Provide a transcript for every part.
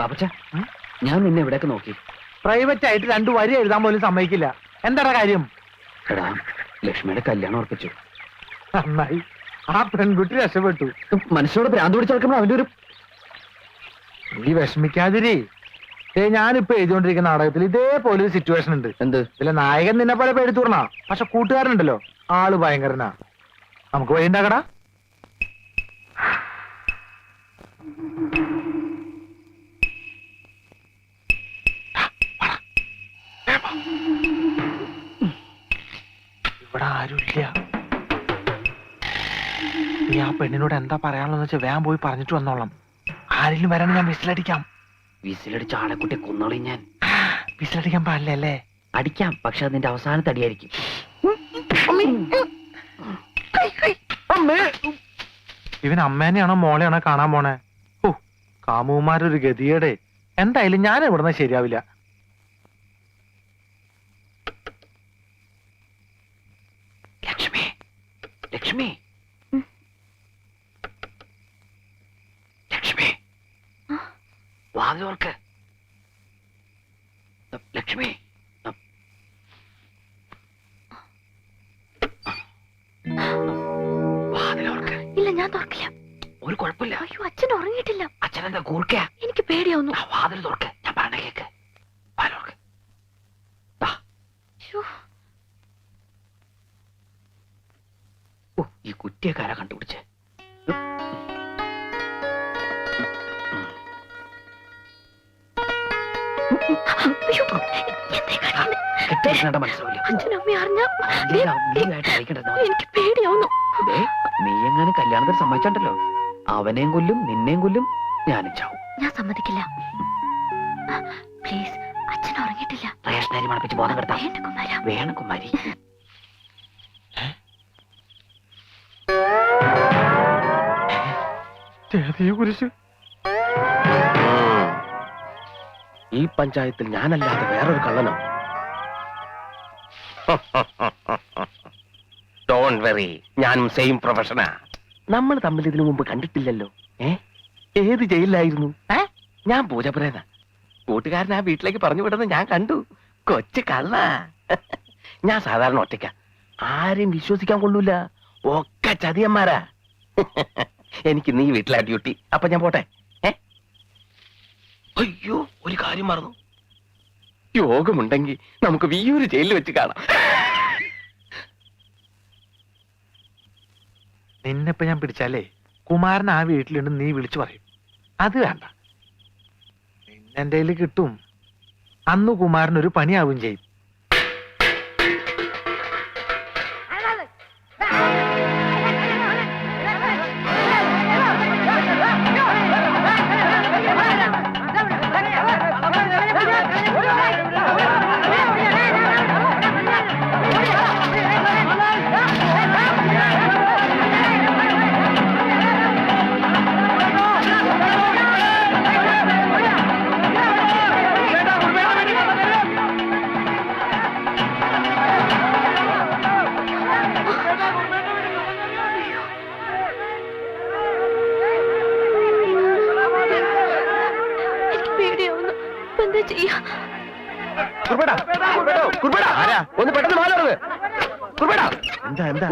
പാപ്പച്ച ഞാൻ നിന്നെ ഇവിടേക്ക് നോക്കി. പ്രൈവറ്റ് ആയിട്ട് രണ്ടു വരി എഴുതാൻ പോലും സമ്മതിക്കില്ല. എന്താടാ കാര്യം? എടാ ലക്ഷ്മിയുടെ കല്യാണം ഉറപ്പിച്ചു. നന്നായി. ആ പെൺകുട്ടി രക്ഷപ്പെട്ടു. മനുഷ്യനോട് ഭ്രാന്ത് പിടിച്ച് നടക്കുമ്പോൾ അവന്റെ ഒരു നീ വിഷമിക്കാതിരി. ഏ ഞാനിപ്പോ എഴുതിക്കൊണ്ടിരിക്കുന്ന നാടകത്തിൽ ഇതേപോലെ ഒരു സിറ്റുവേഷൻ ഉണ്ട്. എന്ത്? ഇതിലെ നായകൻ നിന്നെ പോലെ പേടിത്തൂർണ പക്ഷെ കൂട്ടുകാരനുണ്ടല്ലോ. ആൾ ഭയങ്കരനാ. നമുക്ക് വഴി ഉണ്ടാക്കടാ. ഇവിടെ ആരുമില്ല. നീ ആ പെണ്ണിനോട് എന്താ പറയാനുള്ളതെന്ന് വെച്ചാൽ വേഗം പോയി പറഞ്ഞിട്ട് വന്നോളാം. ആരെങ്കിലും വരാൻ ഞാൻ വിസിലടിക്കാം. വിസിലടിച്ച കുട്ടി കൊന്നോളി ഞാൻ. വിസിലടിക്കാൻ പാടില്ല അല്ലേ? അടിക്കാം പക്ഷെ അതിന്റെ അവസാനത്തെ അടിയായിരിക്കും. ഇവൻ അമ്മേനെയാണോ മോളെയാണോ കാണാൻ പോണേ? ഓ കാമുമാരൊരു ഗതിയേടെ എന്തായാലും ഞാൻ ഇവിടുന്ന് ശരിയാവില്ല ലക്ഷ്മി ലക്ഷ്മി ലക്ഷ്മി വാതിലോർക്ക് ലക്ഷ്മി. ഇല്ല ഞാൻ തുറക്കില്ല. ഒരു കുഴപ്പമില്ല. അയ്യോ അച്ഛൻ ഉറങ്ങിയിട്ടില്ല. അച്ഛനെന്താ കൂർക്ക എനിക്ക് പേടിയാവുന്നു. വാതിൽ തുറക്ക്. കെട്ടിയിരുന്നേണ്ട മനസ്സിലാവില്ല. അച്ഛനും അമ്മയും അറിഞ്ഞാ എനിക്ക് പേടിയാവുന്നു. നീ എങ്ങനെ കല്യാണത്തിന് സമ്മതിച്ചോ അവനെയും കൊല്ലും നിന്നെയും കൊല്ലും ഞാനും ചാവും. ഞാൻ സമ്മതിക്കില്ല. പ്ലീസ് അച്ഛൻ ഉറങ്ങിയിട്ടില്ല. റേഷനരി മണപ്പിച്ച് ബോധം കെടുത്താം. വേണ്ട കുമാര. വേണം കുമാരി. കുരിശ് ഈ പഞ്ചായത്തിൽ ഞാനല്ലാതെ വേറൊരു കള്ളനോ. ഡോൺ വെറി ഞാനും സെയിം പ്രൊഫഷനാ നമ്മൾ തമ്മിൽ ഇതിനു മുമ്പ് കണ്ടിട്ടില്ലല്ലോ. ഏ? ഏത് ജയിലിലായിരുന്നു? ഏ? ഞാൻ പൂജപ്രേത കൂട്ടുകാരൻ ആ വീട്ടിലേക്ക് പറഞ്ഞു വിടുന്നത് ഞാൻ കണ്ടു. കൊച്ചു കള്ള. ഞാൻ സാധാരണ ഒറ്റയ്ക്ക. ആരെയും വിശ്വസിക്കാൻ കൊള്ളൂല. ഒക്കെ ചതിയന്മാരാ. എനിക്ക് നീ വീട്ടിലാ ഡ്യൂട്ടി അപ്പൊ ഞാൻ പോട്ടെ. ഏ? അയ്യോ ഒരു കാര്യം മറന്നു. യോഗമുണ്ടെങ്കിൽ നമുക്ക് വിയൂര് ജയിലിൽ വെച്ച് കാണാം. നിന്നെപ്പോ ഞാൻ പിടിച്ചാലേ കുമാരൻ ആ വീട്ടിലുണ്ട് നീ വിളിച്ചു പറയും. അത് വേണ്ട. നിന്നെ കിട്ടും. അന്ന് കുമാരൻ ഒരു പണിയാവും ചെയ്യും.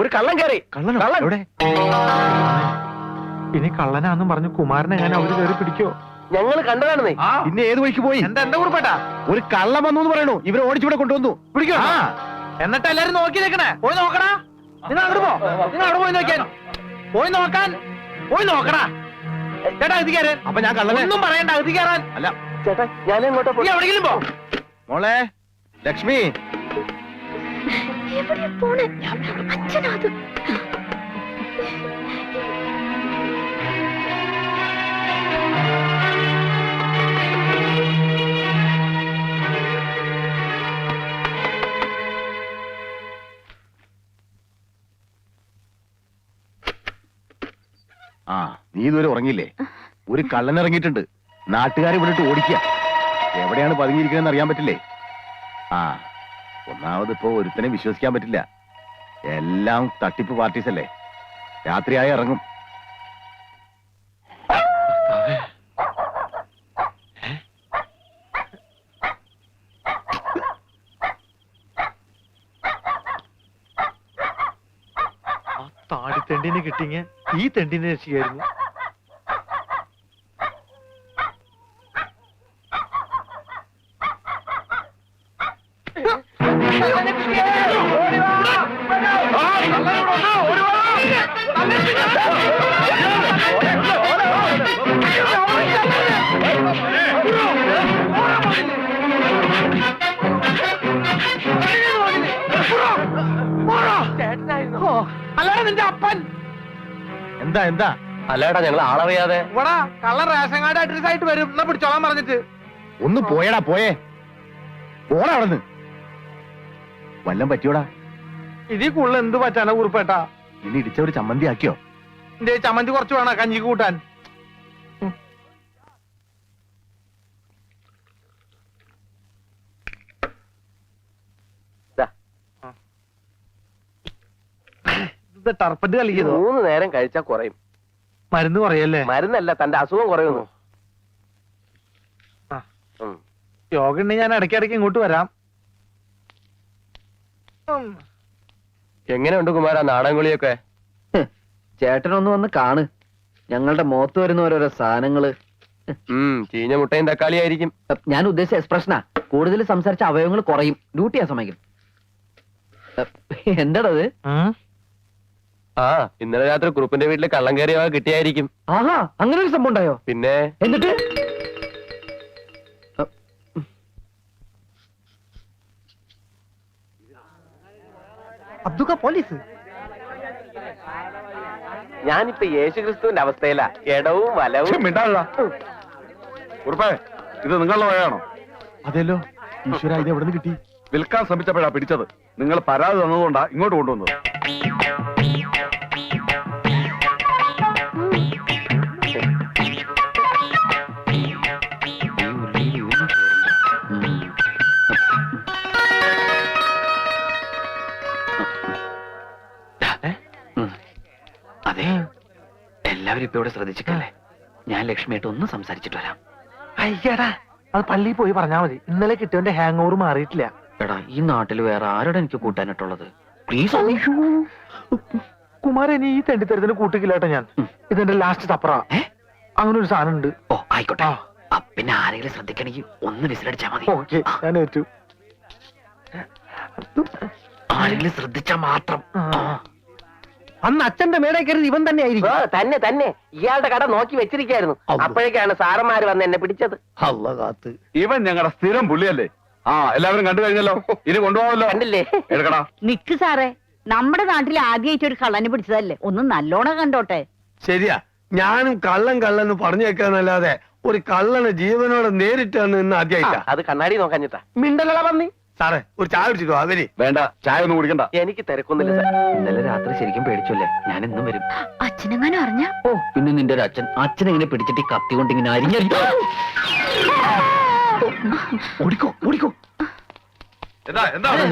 ഒരു കള്ളൻ കയറി. കള്ളൻ. എവിടെ? ഇനി കള്ളനാന്നും പറഞ്ഞു കുമാരനെ ഞാൻ അവർ കയറി പിടിക്കോ? ഞങ്ങൾ കണ്ടതാണെന്നേ പിന്നെ ഏത് വഴിക്ക് പോയി? എന്താ എന്താ കുറിപ്പേട്ടാ? ഒരു കള്ളം വന്നു എന്ന് പറയണു. ഇവരെ ഓടിച്ചിവിടെ കൊണ്ടുവന്നു. പിടിക്കോ? എന്നിട്ട് എല്ലാരും നോക്കി നിൽക്കണേ. പോയി നോക്കണാ നിങ്ങൾ അവിടെ പോ. നിങ്ങൾ അവിടെ പോയി നോക്കിയാൽ പോയി നോക്കാൻ. പോയി നോക്കണാ ചേട്ടാ അകത്ത് കയറാൻ അപ്പൊ ഞാൻ കള്ളനെ ഒന്നും പറയണ്ട. അകത്ത് കയറാൻ. അല്ല. ചേട്ടാ ഞാൻ എങ്ങോട്ടാ എവിടെയെങ്കിലും പോ. മോളെ ലക്ഷ്മി. എവിടെയാ ആ നീ ഇതുവരെ ഉറങ്ങിയില്ലേ? ഒരു കള്ളൻ ഇറങ്ങിയിട്ടുണ്ട് നാട്ടുകാരെ വിളിട്ട് ഓടിക്കുക. എവിടെയാണ് പതുങ്ങിയിരിക്കുന്നതെന്ന് അറിയാൻ പറ്റില്ലേ? ആ. ഒന്നാമത് ഇപ്പോ ഒരുത്തനെ വിശ്വസിക്കാൻ പറ്റില്ല. എല്ലാം തട്ടിപ്പ് പാർട്ടീസ് അല്ലേ രാത്രിയായി ഇറങ്ങും. ഈ തെണ്ടിനെ രക്ഷിക്കായിരുന്നു. നിന്റെ അപ്പൻ എന്താ എന്താ? അല്ലേടാ ഞങ്ങൾ ആളറിയാതെ. ഇവിടെ കള്ള റേഷൻ കാർഡ് അഡ്രസ് ആയിട്ട് വരും. എന്നാ പിടിച്ചോളാൻ പറഞ്ഞിട്ട്. ഒന്ന് പോയടാ പോയേ. പോടാ അവിടുന്ന്. വല്ലം പറ്റിയോടാ? ഇതിൽ കൂടുതൽ എന്ത് പറ്റാനാ കുറിപ്പേട്ടാ? ഇനി ഇടിച്ച ഒരു ചമ്മന്തി ആക്കിയോ? എന്റെ ചമ്മന്തി കുറച്ച് വേണം കഞ്ഞിക്ക് കൂട്ടാൻ. ടർപ്പറ്റ് കളിക്കുന്നു മൂന്ന് നേരം കഴിച്ചാൽ കുറയും. മരുന്ന് പറയല്ലേ മരുന്നല്ല തന്റെ അസുഖം കുറയുന്നു. യോഗ ഉണ്ടെങ്കിൽ ഞാൻ ഇടയ്ക്കിടയ്ക്ക് ഇങ്ങോട്ട് വരാം. ഉം. എങ്ങനെയുണ്ട് കുമാര നാടൻകുളിയൊക്കെ ചേട്ടനൊന്ന് വന്ന് കാണ്. ഞങ്ങളുടെ മുഖത്ത് വരുന്ന ഓരോരോ സാധനങ്ങൾ. ഉം ചീഞ്ഞ മുട്ടയും തക്കാളിയായിരിക്കും അഹ് ഞാൻ ഉദ്ദേശിച്ച എക്സ്പ്രഷനാ. കൂടുതൽ സംസാരിച്ച അവയവങ്ങൾ കുറയും. ഡ്യൂട്ടി ആ സമയം എന്താടത്? ഉം. ആ ഇന്നലെ രാത്രി കുറുപ്പിന്റെ വീട്ടിൽ കള്ളം കയറിയ കിട്ടിയായിരിക്കും. ആഹാ അങ്ങനെ ഒരു സംഭവം ഉണ്ടായോ? പിന്നെ? എന്നിട്ട്? അബ്ദുക്ക പോലീസ്? ഞാനിപ്പോ യേശുക്രിസ്തുവിന്റെ അവസ്ഥയിലാ. ഇടവും വലവും. ഇത് നിങ്ങളുടെ വഴയാണോ അതെല്ലോ ഈശ്വര ഇത് എവിടെ നിന്ന് കിട്ടി? വിൽക്കാൻ ശ്രമിച്ചപ്പോഴാ പിടിച്ചത്. നിങ്ങൾ പരാതി തന്നതുകൊണ്ടാ ഇങ്ങോട്ട് കൊണ്ടുവന്നത്. ഇപ്പൊ ശ്രദ്ധിച്ചിട്ടല്ലേ? ഞാൻ ലക്ഷ്മിയായിട്ട് ഒന്ന് സംസാരിച്ചിട്ട് വരാം. അയ്യടാ അത് പള്ളിയിൽ പോയി പറഞ്ഞാ മതി. ഇന്നലെ കിട്ടിയവന്റെ ഹാങ് ഓവർ മാറിയിട്ടില്ല. എടാ ഈ നാട്ടിൽ വേറെ ആരോടെ എനിക്ക് കൂട്ടാനായിട്ടുള്ളത് പ്ലീസ് കുമാരൻ ഈ തെണ്ടിത്തരത്തിന് കൂട്ടിക്കില്ലാട്ടോ ഞാൻ. ഇതെന്റെ ലാസ്റ്റ് തപ്പറ? അങ്ങനെ ഒരു സാധനം ഉണ്ട്. ഓ ആയിക്കോട്ടെ. പിന്നെ ആരെങ്കിലും ശ്രദ്ധിക്കണമെങ്കിൽ ഒന്ന് വിസിലടിച്ചാ മതി. ഓക്കെ ഞാൻ ഏറ്റു. ആരെങ്കിലും ശ്രദ്ധിച്ചാ മാത്രം. അന്ന് അച്ഛന്റെ മേടെ കയറി ഇവൻ തന്നെ ആയിരിക്കും തന്നെ തന്നെ. ഇയാളുടെ കട നോക്കി വെച്ചിരിക്കായിരുന്നു. അപ്പോഴേക്കാണ് സാറന്മാര് വന്ന് എന്നെ പിടിച്ചത്. ഇവൻ ഞങ്ങളുടെ സ്ഥിരം പുള്ളിയല്ലേ? ആ എല്ലാവരും കണ്ടു കഴിഞ്ഞല്ലോ. ഇനി കൊണ്ടുപോകാമല്ലോ. കണ്ടില്ലേ? എടുക്കടാ. നിക്ക് സാറേ നമ്മുടെ നാട്ടിൽ ആദ്യമായിട്ട് ഒരു കള്ളനെ പിടിച്ചതല്ലേ? ഒന്ന് നല്ലോണം കണ്ടോട്ടെ. ശരിയാ. ഞാനും കള്ളൻ കള്ളന്ന് പറഞ്ഞു പറഞ്ഞേക്കാന്നല്ലാതെ ഒരു കള്ളന് ജീവനോടെ നേരിട്ടാണ് ഇന്ന് ആദ്യമായിട്ടാ അത് കണ്ണാടി നോക്കാഞ്ഞിട്ടാ മിണ്ടലട പന്നി. സാറേ ഒരു ചായ കുടിച്ചിട്ടോ അവർ വേണ്ട ചായ ഒന്നും കുടിക്കണ്ട. എനിക്ക് തിരക്കൊന്നുമില്ല സാർ. ഇന്നലെ രാത്രി ശരിക്കും പേടിച്ചല്ലേ? ഞാൻ ഇന്നും വരും. അച്ഛനെങ്ങനെ അറിഞ്ഞ? ഓ പിന്നെ നിന്റെ ഒരു അച്ഛൻ. അച്ഛൻ ഇങ്ങനെ പിടിച്ചിട്ട് ഈ കത്തി കൊണ്ട് ഇങ്ങനെ അരിഞ്ഞ ഓടിക്കോ ഓടിക്കോ.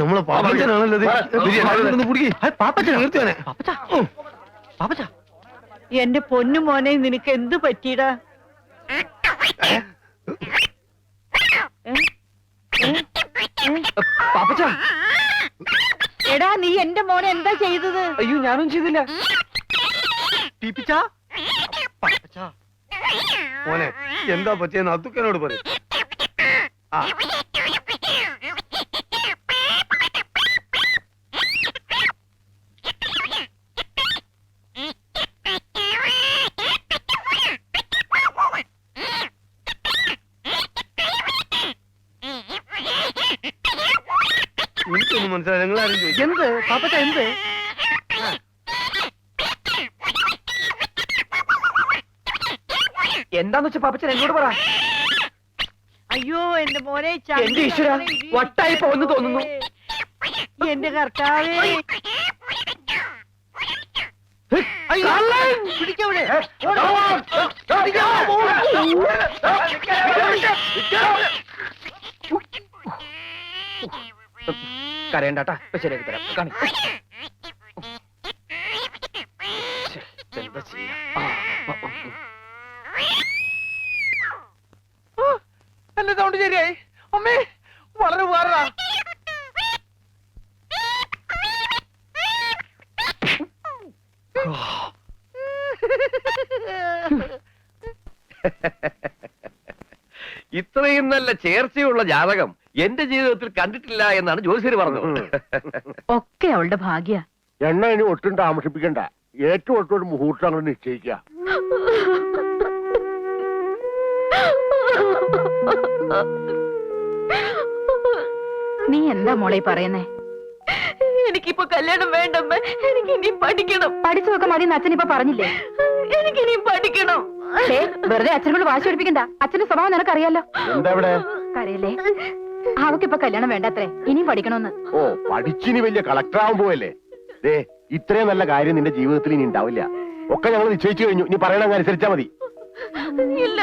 നമ്മളെ പാപ്പച്ചനാണല്ലോ ഇത്. എല്ലാവരും ഒന്ന് പിടിക്ക്. പാപ്പച്ചൻ തീർത്തുവാനെ. എന്റെ പൊന്നു മോനെ നിനക്ക് എന്ത് പറ്റിയടാ? പാപ്പച്ച. എടാ നീ എന്റെ മോനെ എന്താ ചെയ്തത്? അയ്യോ ഞാനും ചെയ്തില്ല. ടീപ്പിച്ചാ മോനെ എന്താ പറ്റിയെന്ന് അത്തുക്കനോട് പറയും. ആ. എന്ത് പാപ്പച്ച എന്ത് എന്താന്ന് വെച്ചാ പാപ്പച്ചൻ എന്നോട് പറ അയ്യോ എന്റെ മോനെ എന്റെ ഈശ്വര വട്ടായി പോകുന്നു തോന്നുന്നു. എന്റെ കർത്താവേ പിടിക്കവിടെ കരയണ്ടാട്ടാ. ഇപ്പൊ ശരിയാക്കി തരാം. കാണി. ഇത്രയും നല്ല ചേർച്ചയുള്ള ജാതകം എന്റെ ജീവിതത്തിൽ കണ്ടിട്ടില്ല എന്നാണ് ജോത്സ്യര് പറഞ്ഞത്. ഒക്കെ അവളുടെ ഭാഗ്യ. എണ്ണ ഇനി ഒട്ടും താമസിപ്പിക്കണ്ട. ഏറ്റവും ഒട്ടും ഒരു മുഹൂർത്തം അങ്ങനെ നിശ്ചയിക്കുക. നീ എന്താ മോളെ പറയുന്നേ? എനിക്കിപ്പോ കല്യാണം വേണ്ടമ്മ എനിക്ക് ഇനിയും പഠിക്കണം. പഠിച്ചതൊക്കെ മതി അച്ഛൻ ഇപ്പൊ പറഞ്ഞില്ലേ? എനിക്ക് ഇനിയും പഠിക്കണം വെറുതെ അച്ഛനോട് വാശി പിടിപ്പിക്കണ്ട. അച്ഛന്റെ സ്വഭാവം നിനക്കറിയാലോ. എന്താ ഇവിടെ? കരയല്ലേ? അവക്കിപ്പൊ കല്യാണം വേണ്ടത്രേ? ഇനിയും പഠിക്കണമെന്ന് ഓ പഠിച്ചിനി വലിയ കളക്ടർ ആവാൻ പോവല്ലേ. ദേ ഇത്രയും നല്ല കാര്യം നിന്റെ ജീവിതത്തിൽ ഇനി ഉണ്ടാവില്ല. ഒക്കെ ഞങ്ങൾ നിശ്ചയിച്ചു കഴിഞ്ഞു. നീ പറയണ അനുസരിച്ചാ മതി. ഇല്ല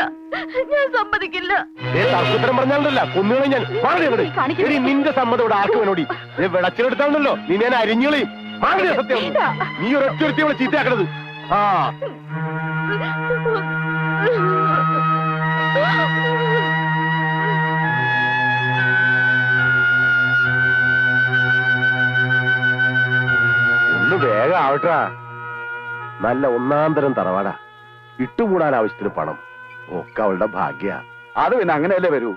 ഞാൻ സമ്മതിക്കില്ല. ദേ തർക്കുത്തരം പറഞ്ഞാലല്ല കൊന്നുകളെ ഞാൻ. മാറി അങ്ങട്. കാണിക്കരുത്. എടി നിന്റെ സമ്മതം ഇവിടെ ആർക്ക് വേണോടി? ദേ വിളച്ചെടുത്താണല്ലോ നീ ഞാൻ അരിഞ്ഞുകളയും മാറി സത്യം. നീ ഒരൊറ്റ ഇവിടെ ചീത്തയാക്കണത്. ആ. വേഗം ആവട്ടാ നല്ല ഒന്നാന്തരം തറവാടാ. ഇട്ടുകൂടാൻ ആവശ്യത്തിന് പണം. ഒക്കെ അവളുടെ ഭാഗ്യ. അത് പിന്നെ അങ്ങനെയല്ലേ വരൂ?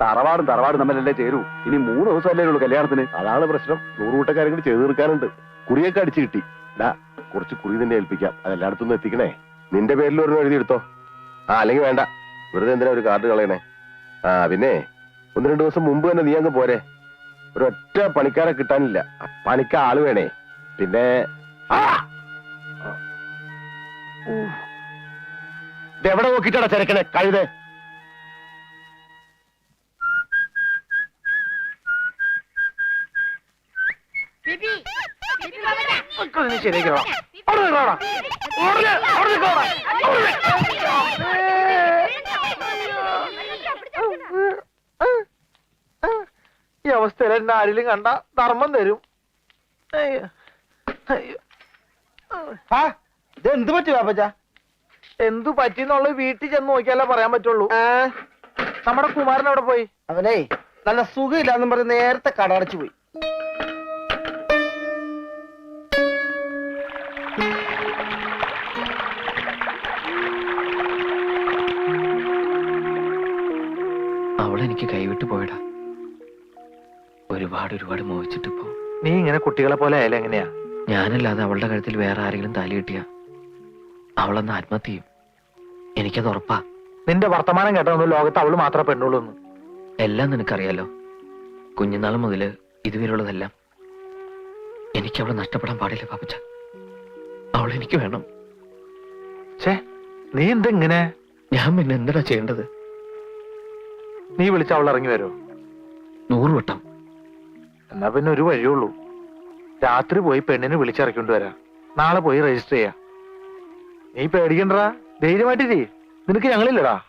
തറവാടും തറവാടും തമ്മിലല്ലേ ചേരൂ? ഇനി മൂന്ന് ദിവസമല്ലേ ഉള്ളൂ കല്യാണത്തിന്. അതാണ് പ്രശ്നം. നൂറുകൂട്ടക്കാരും കൂടി ചെയ്തു തീർക്കാനുണ്ട് കുറിയൊക്കെ അടിച്ചു കിട്ടി. ഡാ കുറച്ച് കുറി തന്നെ ഏൽപ്പിക്കാം. അതെല്ലായിടത്തുനിന്ന് എത്തിക്കണേ. നിന്റെ പേരിൽ ഒരു എഴുതി എടുത്തോ ആ അല്ലെങ്കിൽ വേണ്ട. വെറുതെ എന്തിനാ ഒരു കാർഡ് കളയണേ? ആ പിന്നെ ഒന്ന് രണ്ട് ദിവസം മുമ്പ് തന്നെ നീ അങ്ങ് പോരെ. ഒരൊറ്റ പണിക്കാരെ കിട്ടാനില്ല. പണിക്ക ആൾ വേണേ. പിന്നെ ആ! നോക്കിട്ടാ ചെരക്കണേ? കഴുതേ. നി- ഈ അവസ്ഥയിൽ എന്നെ ആരിലും കണ്ട ധർമ്മം തരും. അയ്യോ. അയ്യോ. എന്ത് പറ്റി പാപ്പച്ച എന്തു പറ്റിന്നുള്ളത് വീട്ടിൽ ചെന്ന് നോക്കിയാലേ പറയാൻ പറ്റുള്ളൂ. നമ്മുടെ കുമാരൻ അവിടെ പോയി? അവനെ നല്ല സുഖമില്ലാന്നും പറഞ്ഞ് നേരത്തെ കടടച്ചു പോയി. അവളെനിക്ക് കൈവിട്ട് പോയടാ. ഒരുപാട് ഒരുപാട് മോഹിച്ചിട്ടിപ്പോ. നീ ഇങ്ങനെ കുട്ടികളെ പോലെ ആയാലും എങ്ങനെയാ? ഞാനല്ലാതെ അവളുടെ കഴുത്തിൽ വേറെ ആരെങ്കിലും താലി കിട്ടിയ? അവളെന്ന് ആത്മഹത്യ ചെയ്യും. എനിക്കത് ഉറപ്പാ. നിന്റെ വർത്തമാനം കേട്ടതൊന്നും ലോകത്ത് അവൾ മാത്രമേ പെണ്ണുള്ളൂ എന്ന്. എല്ലാം നിനക്കറിയാലോ. കുഞ്ഞുനാൾ മുതൽ ഇതുവരെയുള്ളതെല്ലാം എനിക്ക് അവളെ നഷ്ടപ്പെടാൻ പാടില്ല പാപ്പച്ച. അവൾ എനിക്ക് വേണം. ഛേ നീ എന്തെങ്ങനെ? ഞാൻ പിന്നെ എന്താ ചെയ്യേണ്ടത്? നീ വിളിച്ച അവൾ ഇറങ്ങി വരുമോ നൂറ് വട്ടം. എന്നാ പിന്നെ ഒരു വഴിയുള്ളൂ രാത്രി പോയി പെണ്ണിനെ വിളിച്ചിറക്കൊണ്ട് വരാം. നാളെ പോയി രജിസ്റ്റർ ചെയ്യാം. നീ പേടിക്കണ്ടടാ ധൈര്യമായിട്ട് ചെയ്യ് നിനക്ക് ഞങ്ങളില്ലടാ.